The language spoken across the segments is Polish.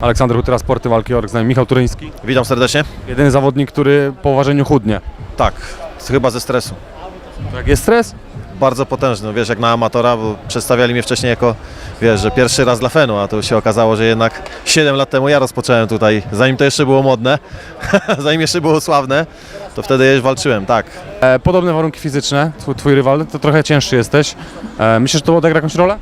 Aleksander Hutyra, Sporty Walki Org, z nami Michał Turyński. Witam serdecznie. Jedyny zawodnik, który po ważeniu chudnie. Tak, chyba ze stresu. Jak jest stres? Bardzo potężny, wiesz, jak na amatora, bo przedstawiali mnie wcześniej jako, wiesz, że pierwszy raz dla Fenu, a to się okazało, że jednak 7 lat temu ja rozpocząłem tutaj, zanim to jeszcze było modne, zanim jeszcze było sławne, to wtedy już walczyłem, tak. E, podobne warunki fizyczne, twój, twój rywal, to trochę cięższy jesteś. E, myślisz, że to odegra jakąś rolę?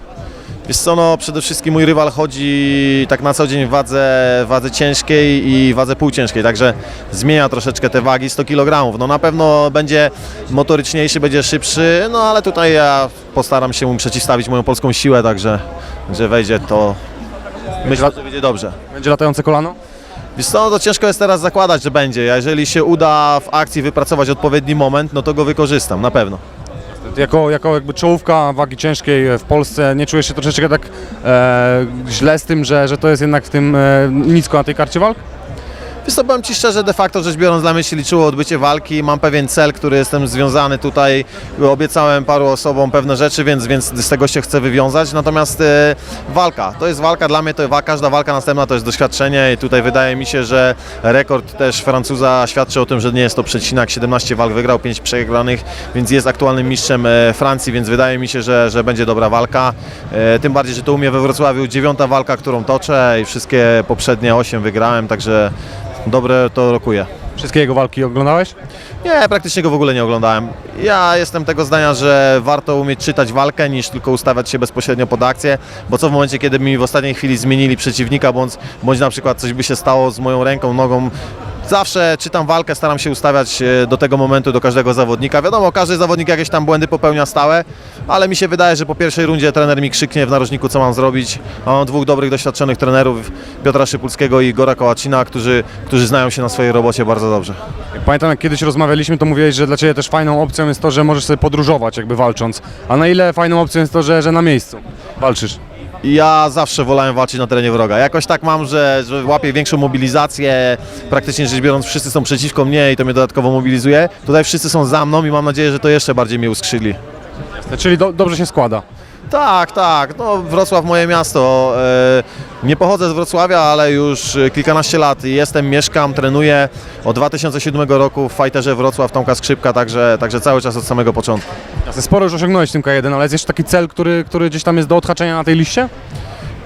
Wiesz co, no przede wszystkim mój rywal chodzi tak na co dzień w wadze, wadze ciężkiej i wadze półciężkiej, także zmienia troszeczkę te wagi, 100 kg. No na pewno będzie motoryczniejszy, będzie szybszy, no ale tutaj ja postaram się mu przeciwstawić moją polską siłę, także że wejdzie to, myślę, że będzie dobrze. Będzie latające kolano? Wiesz co, to ciężko jest teraz zakładać, że będzie. Jeżeli się uda w akcji wypracować odpowiedni moment, no to go wykorzystam, na pewno. Jako, jako jakby czołówka wagi ciężkiej w Polsce, nie czujesz się troszeczkę tak e, źle z tym, że, że to jest jednak w tym e, nisko na tej karcie walk? Wiesz co, powiem Ci szczerze, de facto rzecz biorąc dla mnie się liczyło odbycie walki. Mam pewien cel, który jestem związany tutaj. Obiecałem paru osobom pewne rzeczy, więc, więc z tego się chcę wywiązać. Natomiast e, walka, to jest walka dla mnie, to każda walka następna to jest doświadczenie i tutaj wydaje mi się, że rekord też Francuza świadczy o tym, że nie jest to przecinak. 17 walk wygrał, 5 przegranych, więc jest aktualnym mistrzem e, Francji, więc wydaje mi się, że, że będzie dobra walka. E, tym bardziej, że to u mnie we Wrocławiu dziewiąta walka, którą toczę i wszystkie poprzednie 8 wygrałem, także dobre to rokuje. Wszystkie jego walki oglądałeś? Nie, praktycznie go w ogóle nie oglądałem. Ja jestem tego zdania, że warto umieć czytać walkę niż tylko ustawiać się bezpośrednio pod akcję, bo co w momencie, kiedy mi w ostatniej chwili zmienili przeciwnika, bądź, bądź na przykład coś by się stało z moją ręką, nogą, Zawsze czytam walkę, staram się ustawiać e, do tego momentu, do każdego zawodnika. Wiadomo, każdy zawodnik jakieś tam błędy popełnia stałe, ale mi się wydaje, że po pierwszej rundzie trener mi krzyknie w narożniku, co mam zrobić. Mam dwóch dobrych, doświadczonych trenerów, Piotra Szypulskiego i Igora Kołacina, którzy, którzy znają się na swojej robocie bardzo dobrze. Pamiętam, jak kiedyś rozmawialiśmy, to mówiłeś, że dla Ciebie też fajną opcją jest to, że możesz sobie podróżować jakby walcząc. A na ile fajną opcją jest to, że, że na miejscu walczysz? Ja zawsze wolałem walczyć na terenie wroga. Jakoś tak mam, że, że łapię większą mobilizację. Praktycznie rzecz biorąc, wszyscy są przeciwko mnie i to mnie dodatkowo mobilizuje. Tutaj wszyscy są za mną i mam nadzieję, że to jeszcze bardziej mnie uskrzydli. Czyli do, dobrze się składa. Tak, tak. No, Wrocław moje miasto. E, Nie pochodzę z Wrocławia, ale już e, kilkanaście lat jestem, mieszkam, trenuję od 2007 roku w Fighterze Wrocław Tomka Skrzypka, także, także cały czas od samego początku. Jasne, sporo już osiągnąłeś w tym K1, ale jest jeszcze taki cel, który, który gdzieś tam jest do odhaczenia na tej liście?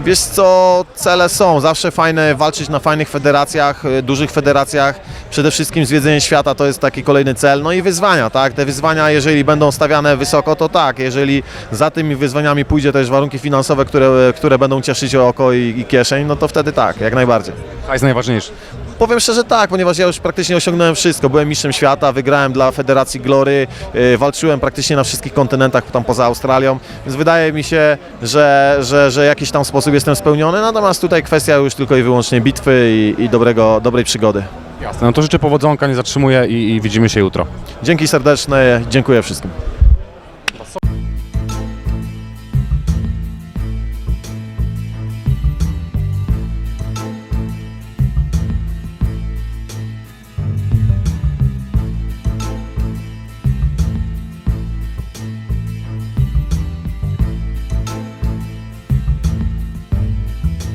Wiesz co, cele są. Zawsze fajne walczyć na fajnych federacjach, y, dużych federacjach. Przede wszystkim zwiedzenie świata to jest taki kolejny cel. No i wyzwania, tak? Te wyzwania, jeżeli będą stawiane wysoko, to tak. Jeżeli za tymi wyzwaniami pójdzie też warunki finansowe, które, które będą cieszyć oko i, i kieszeń, no to wtedy tak, jak najbardziej. Hajs najważniejszy. Powiem szczerze tak, ponieważ ja już praktycznie osiągnąłem wszystko. Byłem mistrzem świata, wygrałem dla Federacji Glory, yy, walczyłem praktycznie na wszystkich kontynentach tam poza Australią, więc wydaje mi się, że, że, że jakiś tam sposób jestem spełniony, natomiast tutaj kwestia już tylko i wyłącznie bitwy i, i dobrego, dobrej przygody. Jasne, no to życzę powodzonka, nie zatrzymuję i, i widzimy się jutro. Dzięki serdeczne, dziękuję wszystkim.